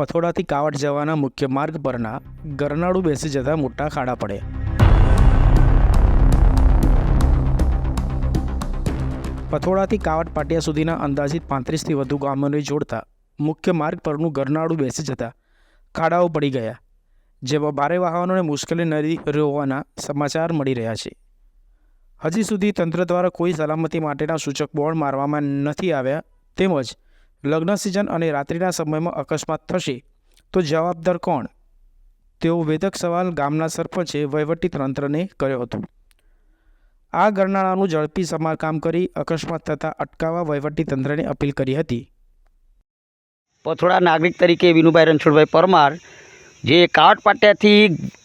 પથોડાથી કાવડ જવાના મુખ્ય માર્ગ પરના ગરનાળું બેસી જતા મોટા ખાડા પડે પથોડાથી કાવડ પાટિયા સુધીના અંદાજિત પાંત્રીસથી વધુ ગામોને જોડતા મુખ્ય માર્ગ પરનું ગરનાળું બેસી જતા ખાડાઓ પડી ગયા, જેમાં ભારે વાહનોને મુશ્કેલી નડી હોવાના સમાચાર મળી રહ્યા છે. હજી સુધી તંત્ર દ્વારા કોઈ સલામતી માટેના સૂચક બોર્ડ મારવામાં નથી આવ્યા તેમજ લગ્ન સિઝન અને રાત્રિના સમયમાં અકસ્માત થશે, તો જવાબદાર કોણ? તેવો વેધક સવાલ ગામના સરપંચે વહીવટી તંત્રને કર્યો હતો. આ ગરનાળાનું ઝડપી સમારકામ કરી અકસ્માત થતાં અટકાવવા વહીવટી તંત્રને અપીલ કરી હતી. પથોડા નાગરિક તરીકે વિનુભાઈ રણછોડભાઈ પરમાર જે કાવટપાટિયાથી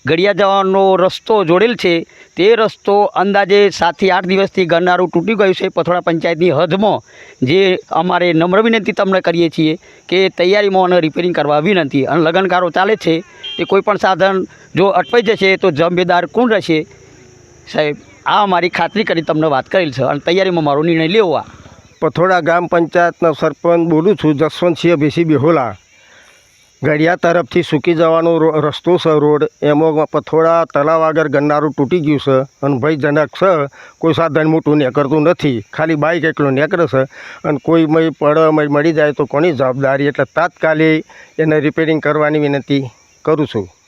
ગળિયા જવાનો રસ્તો જોડેલ છે, તે રસ્તો અંદાજે સાતથી આઠ દિવસથી ગરનારું તૂટી ગયું છે. પથોડા પંચાયતની હદમાં જે અમારે નમ્ર વિનંતી તમને કરીએ છીએ કે તૈયારીમાં અને રિપેરિંગ કરવા વિનંતી અને લગનકારો ચાલે છે, તે કોઈપણ સાધન જો અટવાઈ જશે તો જવાબદાર કોણ રહેશે? સાહેબ, આ અમારી ખાતરી કરી તમને વાત કરેલ છે અને તૈયારીમાં મારો નિર્ણય લેવો પથોડા ગ્રામ પંચાયતનો સરપંચ બોલું છું, જસવંતસિંહ ભીસી બેહોલા. ગળિયા તરફથી સૂકી જવાનો રસ્તો છે રોડ. એમાં પથોડા તલાવ આગળ ગન્નારું તૂટી ગયું છે અને ભયજનક છે, કોઈ સાધન મોટું નીકળતું નથી. ખાલી બાઇક એકલો નીકળે છે અને કોઈ મય પડ મય મળી જાય તો કોની જવાબદારી? એટલે તાત્કાલિક એને રિપેરિંગ કરવાની વિનંતી કરું છું.